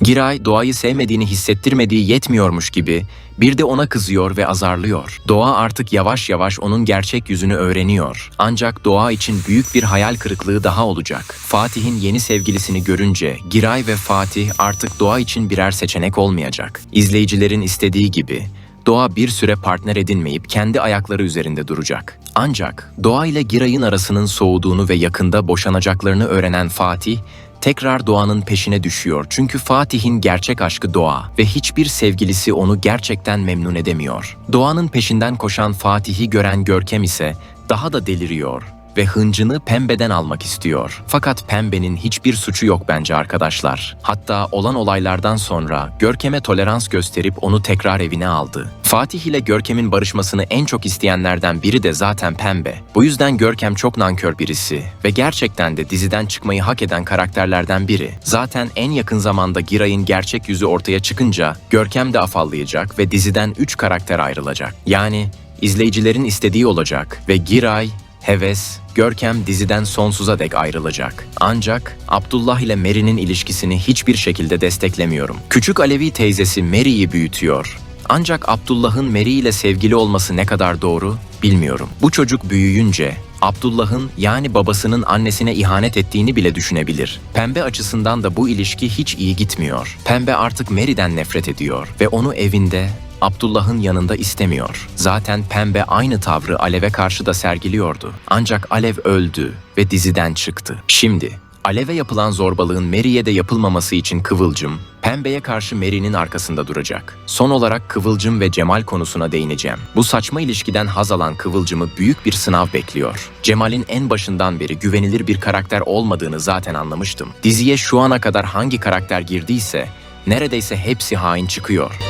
Giray doğayı sevmediğini hissettirmediği yetmiyormuş gibi bir de ona kızıyor ve azarlıyor. Doğa artık yavaş yavaş onun gerçek yüzünü öğreniyor. Ancak doğa için büyük bir hayal kırıklığı daha olacak. Fatih'in yeni sevgilisini görünce Giray ve Fatih artık doğa için birer seçenek olmayacak. İzleyicilerin istediği gibi Doğa bir süre partner edinmeyip kendi ayakları üzerinde duracak. Ancak Doğa ile Giray'ın arasının soğuduğunu ve yakında boşanacaklarını öğrenen Fatih, tekrar Doğan'ın peşine düşüyor. Çünkü Fatih'in gerçek aşkı Doğa ve hiçbir sevgilisi onu gerçekten memnun edemiyor. Doğan'ın peşinden koşan Fatih'i gören Görkem ise daha da deliriyor ve hıncını Pembe'den almak istiyor. Fakat Pembe'nin hiçbir suçu yok bence arkadaşlar. Hatta olan olaylardan sonra Görkem'e tolerans gösterip onu tekrar evine aldı. Fatih ile Görkem'in barışmasını en çok isteyenlerden biri de zaten Pembe. Bu yüzden Görkem çok nankör birisi ve gerçekten de diziden çıkmayı hak eden karakterlerden biri. Zaten en yakın zamanda Giray'ın gerçek yüzü ortaya çıkınca Görkem de afallayacak ve diziden 3 karakter ayrılacak. Yani izleyicilerin istediği olacak ve Giray, Heves, Görkem diziden sonsuza dek ayrılacak. Ancak Abdullah ile Mary'nin ilişkisini hiçbir şekilde desteklemiyorum. Küçük Alevi teyzesi Mary'yi büyütüyor. Ancak Abdullah'ın Mary ile sevgili olması ne kadar doğru bilmiyorum. Bu çocuk büyüyünce Abdullah'ın yani babasının annesine ihanet ettiğini bile düşünebilir. Pembe açısından da bu ilişki hiç iyi gitmiyor. Pembe artık Mary'den nefret ediyor ve onu evinde Abdullah'ın yanında istemiyor. Zaten Pembe aynı tavrı Alev'e karşı da sergiliyordu. Ancak Alev öldü ve diziden çıktı. Şimdi Alev'e yapılan zorbalığın Mary'e de yapılmaması için Kıvılcım, Pembe'ye karşı Mary'nin arkasında duracak. Son olarak Kıvılcım ve Cemal konusuna değineceğim. Bu saçma ilişkiden haz alan Kıvılcım'ı büyük bir sınav bekliyor. Cemal'in en başından beri güvenilir bir karakter olmadığını zaten anlamıştım. Diziye şu ana kadar hangi karakter girdiyse neredeyse hepsi hain çıkıyor.